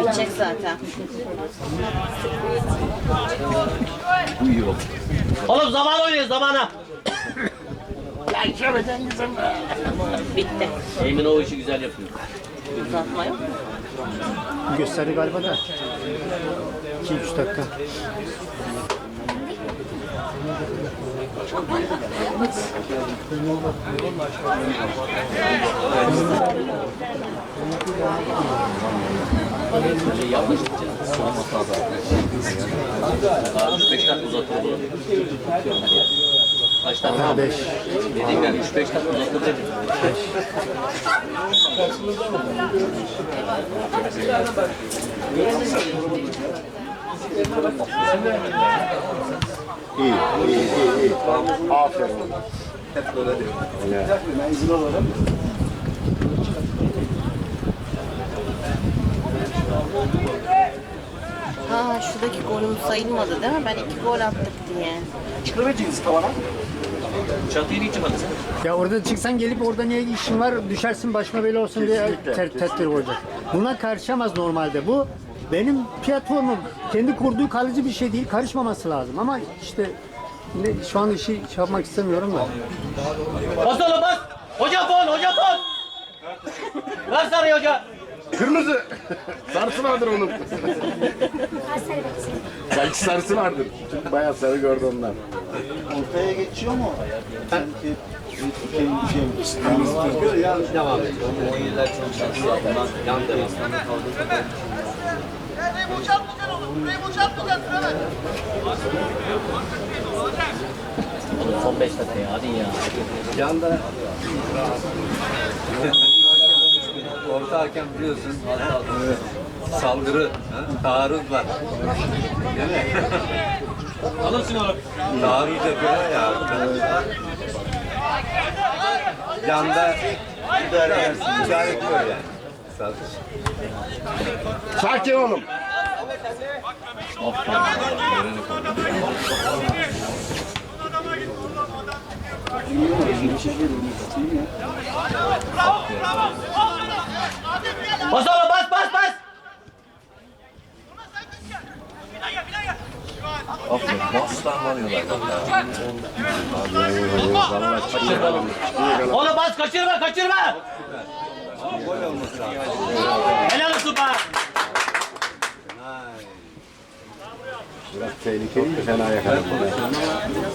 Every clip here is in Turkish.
Bitecek zaten. Uyuyor. Oğlum zaman oynuyor zamana. Bitti. Emin o işi güzel yapıyor. Uzatma yok mu? Gösterdi galiba da. 2-3 dakika. Şey olması lazım. Daha 3-5 dakika uzatır bunu. Kaç dakika? 5. Dedim yani 3-5 dakika uzatır dedim. İyi, iyi, iyi, iyi. Aferin. Hep böyle diyor. Ha şuradaki golüm sayılmadı değil mi? Ben iki gol attık diye. Çatıyı niye çıkmadın sen? Ya orada çıksan gelip orada niye işin var düşersin başıma böyle olsun diye ter, tedbir olacak. Buna karışamaz normalde. Bu benim platformum. Kendi kurduğu kalıcı bir şey değil. Karışmaması lazım. Ama işte ne, şu an işi şey yapmak istemiyorum da. Bas oğlum bas. Hoca fon, hoca fon. Ver sarıyı hoca. Kırmızı. Sarısı vardır onun. Belki sarısı vardır. Çünkü bayağı sarı gördü ondan. Ortaya geçiyor mu? Sanki Devam et. 17'ler çok şanslı zaten. Yan demasından kaldı. Oğlum son 5 dakika ya hadi ya. Yanda orta hakem biliyorsun saldırı, ha? taarruz var. Değil mi? Alırsın oğlum. Taarruz yapıyor ya. Yanda işaretliyor yani. Sadece. Sakin olun. Bas oğlum bas bas bas. Oğlum bas kaçırma kaçırma. Helal olsun be. Biraz tehlikeliydi fena yakaladı.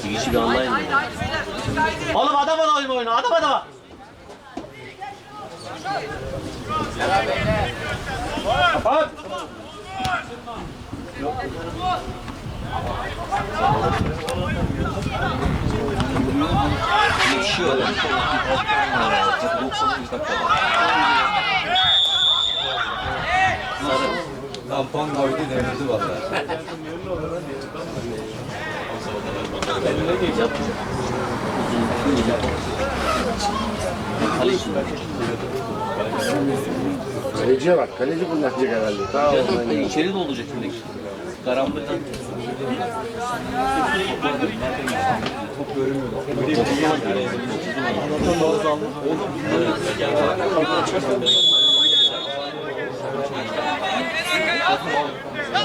Bir kişi bir anlayın. Oğlum adam adam oyunu oyunu adam adam. Kapat. Yaşıyor. Tampon koydu devirdi valla. Kaleciye bak. Kaleci kullanacak herhalde. Sağ ol. Canım içeri dolduracak şimdi. Karambolden. Top görünmüyor.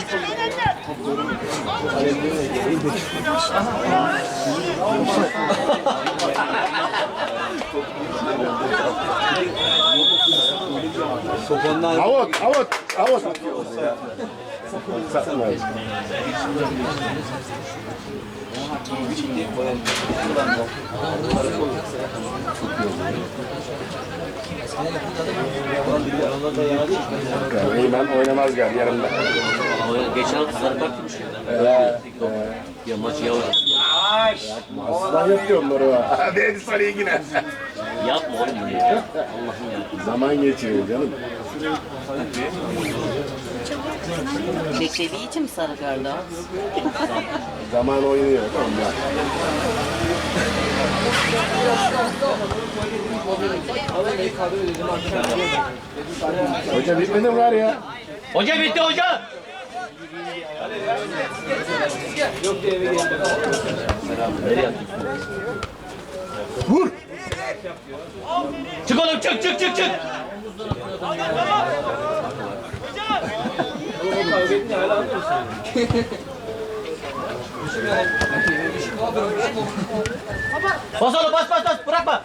Soponlar Avut, avut. Satmaz. Yani Eymen oynamaz galiba yarımda. Geçen hafta sarı kart yemiş ya. Ya maç yavaş. Aslan yapıyor onları ha. Hadi hadi sarıyı yine. Yapma oğlum bunu ya. Allah'ım ya. Zaman geçiriyor canım. Beklediği için mi sarı gördü o? Zaman oynuyor. Onlar. Hoca bitmedi mi var ya? Hoca bitti hoca. Nereye atıyorsun? Vur! Çık oğlum çık çık çık çık. Bas oğlum bas bas bas bırakma.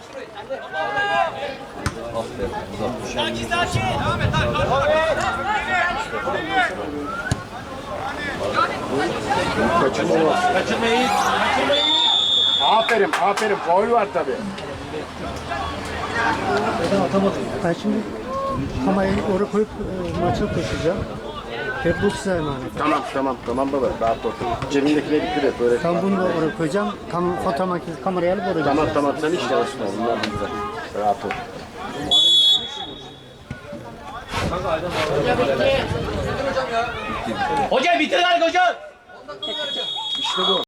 Kaçırma Kaçırmayın. Aferin, aferin. Faul var tabii. Ben şimdi kamerayı oraya koyup e, maçı taşıyacağım. Ve bu size emanet. Tamam, tamam, tamam baba. Rahat ol. Cebindekine dikkat et. Böyle. Tam bunu da oraya koyacağım. Kam foto makinesi kamerayı alıp oraya Tamam, tamam. Sen hiç çalışma. Bunlar bizde. Rahat ol. Hocam bitir lan hocam. İşte bu.